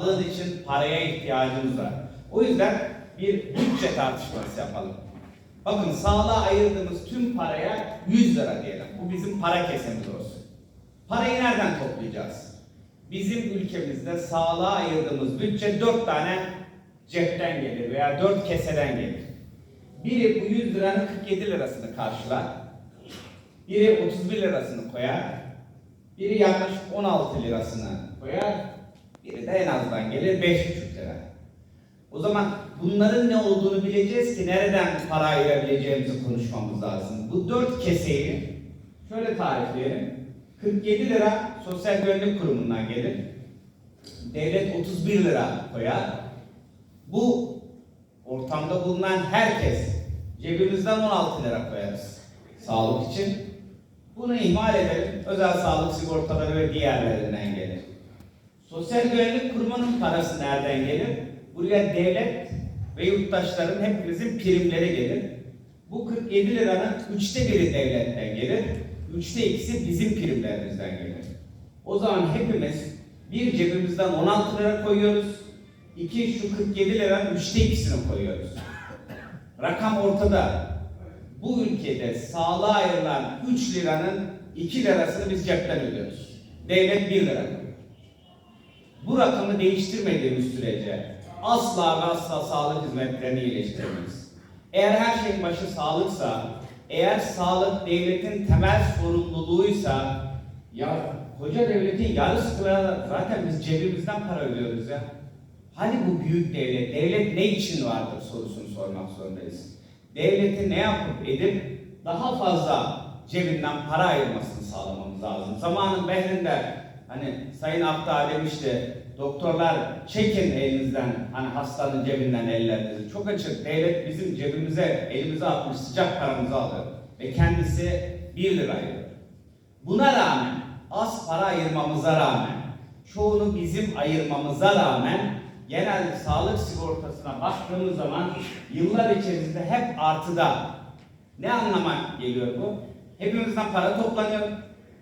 Sağlığın için paraya ihtiyacımız var. O yüzden bir bütçe tartışması yapalım. Bakın sağlığa ayırdığımız tüm paraya 100 lira diyelim. Bu bizim para kesemiz olsun. Parayı nereden toplayacağız? Bizim ülkemizde sağlığa ayırdığımız bütçe 4 tane cepten gelir veya 4 keseden gelir. Biri bu 100 liranın 47 lirasını karşılar. Biri 31 lirasını koyar. Biri yaklaşık 16 lirasını koyar. Biri de en azından gelir 5,5 lira. O zaman bunların ne olduğunu bileceğiz ki nereden para ayırabileceğimizi konuşmamız lazım. Bu dört keseyi şöyle tarifleyelim. 47 lira Sosyal Güvenlik Kurumu'ndan gelir. Devlet 31 lira koyar. Bu ortamda bulunan herkes cebimizden 16 lira koyarız sağlık için. Bunu ihmal edelim. Özel sağlık sigortaları ve diğerlerinden gelir. Sosyal Güvenlik Kurumu'nun parası nereden gelir? Buraya devlet ve yurttaşların hepimizin primleri gelir. Bu 47 liranın üçte biri devletten gelir. Üçte ikisi bizim primlerimizden gelir. O zaman hepimiz bir cebimizden 16 lira koyuyoruz. İki şu 47 liranın üçte ikisini koyuyoruz. Rakam ortada. Bu ülkede sağlığa ayrılan 3 liranın 2 lirasını biz cepten ödüyoruz. Devlet 1 lira koyuyor. Bu rakamı değiştirmediğimiz sürece asla ve asla sağlık hizmetlerini iyileştiremeyiz. Eğer her şeyin başı sağlıksa, eğer sağlık devletin temel sorumluluğuysa, ya koca devletin yarısı kadar zaten biz cebimizden para ödüyoruz ya. Hani bu büyük devlet, devlet ne için vardır sorusunu sormak zorundayız. Devletin ne yapıp edip daha fazla cebinden para ayırmasını sağlamamız lazım. Zamanın behrinde hani Sayın Akdağ demişti, doktorlar çekin elinizden hani hastanın cebinden ellerinizi. Çok açık, devlet bizim cebimize, elimize atmış sıcak paramızı alıyor. Ve kendisi 1 lira ayırıyor. Buna rağmen, az para ayırmamıza rağmen, çoğunu bizim ayırmamıza rağmen genel sağlık sigortasına baktığımız zaman yıllar içerisinde hep artıda. Ne anlama geliyor bu? Hepimizden para toplanıyor,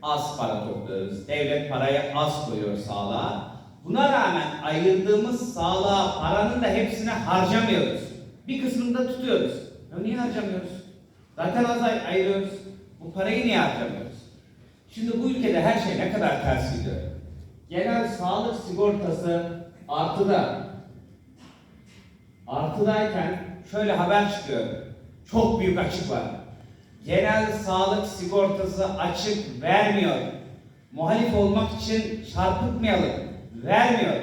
az para topluyoruz. Devlet parayı az koyuyor sağlığa. Buna rağmen ayırdığımız sağlığa paranın da hepsini harcamıyoruz. Bir kısmını da tutuyoruz. Ya niye harcamıyoruz? Zaten az ay- ayırıyoruz. Bu parayı niye harcamıyoruz? Şimdi bu ülkede her şey ne kadar ters gidiyor. Genel sağlık sigortası artıda. Artıdayken şöyle haber çıkıyor. Çok büyük açık var. Genel sağlık sigortası açık vermiyor. Muhalif olmak için çarpıtmayalım. Vermiyor.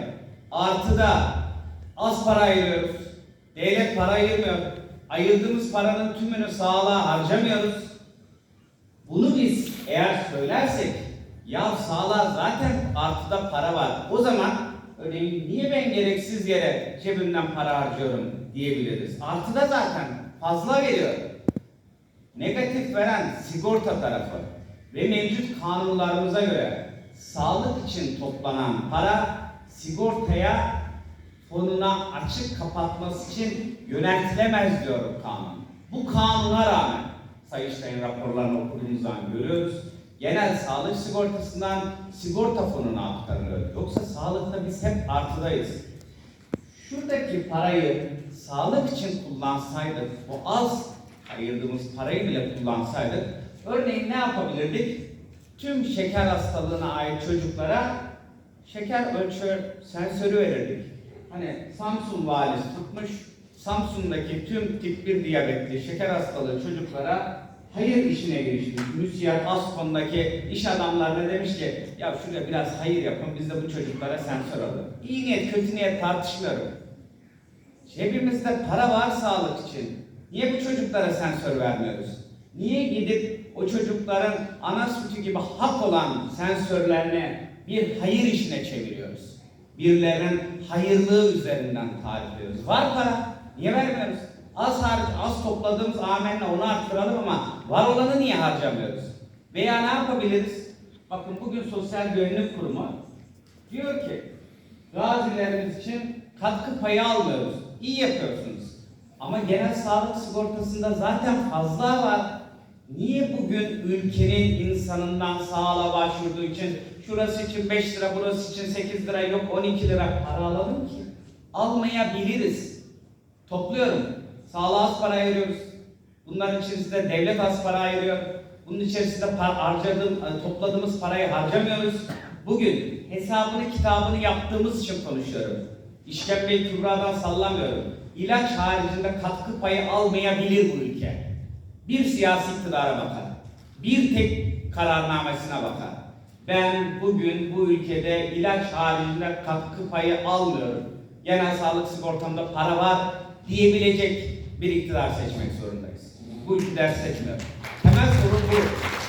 Artıda az para ayırıyoruz. Devlet para ayırmıyor. Ayırdığımız paranın tümünü sağlığa harcamıyoruz. Bunu biz eğer söylersek ya sağlığa zaten artıda para var. O zaman örneğin niye ben gereksiz yere cebimden para harcıyorum diyebiliriz. Artıda zaten fazla veriyor. Negatif veren sigorta tarafı ve mevcut kanunlarımıza göre sağlık için toplanan para sigortaya fonuna açık kapatması için yöneltilemez diyor kanun. Bu kanuna rağmen Sayıştay'ın raporlarını okuduğumuzdan görüyoruz. Genel sağlık sigortasından sigorta fonuna aktarılıyor. Yoksa sağlıkta biz hep artıdayız. Şuradaki parayı sağlık için kullansaydık, o az ayırdığımız parayı bile kullansaydık, örneğin ne yapabilirdik? Tüm şeker hastalığına ait çocuklara şeker ölçör sensörü verirdik. Hani Samsun valisi tutmuş, Samsun'daki tüm tip 1 diyabetli şeker hastalığı çocuklara hayır işine girişmiş. Müsiyat Askon'daki iş adamlarına demiş ki ya şuraya biraz hayır yapın biz de bu çocuklara sensör alalım. İyi niyet kötü niyet tartışmıyorum. Cebimizde para var sağlık için. Niye bu çocuklara sensör vermiyoruz? Niye gidip o çocukların ana sütü gibi hak olan sensörlerini bir hayır işine çeviriyoruz? Birilerinin hayırlığı üzerinden tarifliyoruz. Var para. Niye vermiyoruz? Az harc, az topladığımız amenna onu arttıralım ama var olanı niye harcamıyoruz? Veya ne yapabiliriz? Bakın bugün Sosyal Güvenlik Kurumu diyor ki gazilerimiz için katkı payı almıyoruz. İyi yapıyorsunuz. Ama genel sağlık sigortasında zaten fazla var. Niye bugün ülkenin insanından sağlığa başvurduğu için şurası için 5 lira, burası için 8 lira, yok 12 lira para alalım ki. Almayabiliriz. Topluyorum. Sağlığa az para ayırıyoruz. Bunların içerisinde devlet az para ayırıyor. Bunun içerisinde harcadığım, e, topladığımız parayı harcamıyoruz. Bugün hesabını kitabını yaptığımız için konuşuyorum. İşkembeyi kübradan sallamıyorum. İlaç haricinde katkı payı almayabilir bu ülke. Bir siyasi iktidara bakar. Bir tek kararnamesine bakar. Ben bugün bu ülkede ilaç haricinde katkı payı almıyorum. Genel sağlık sigortamda para var diyebilecek bir iktidar seçmek zorundayız. Bu iktidar seçmiyor. Temel sorun bu.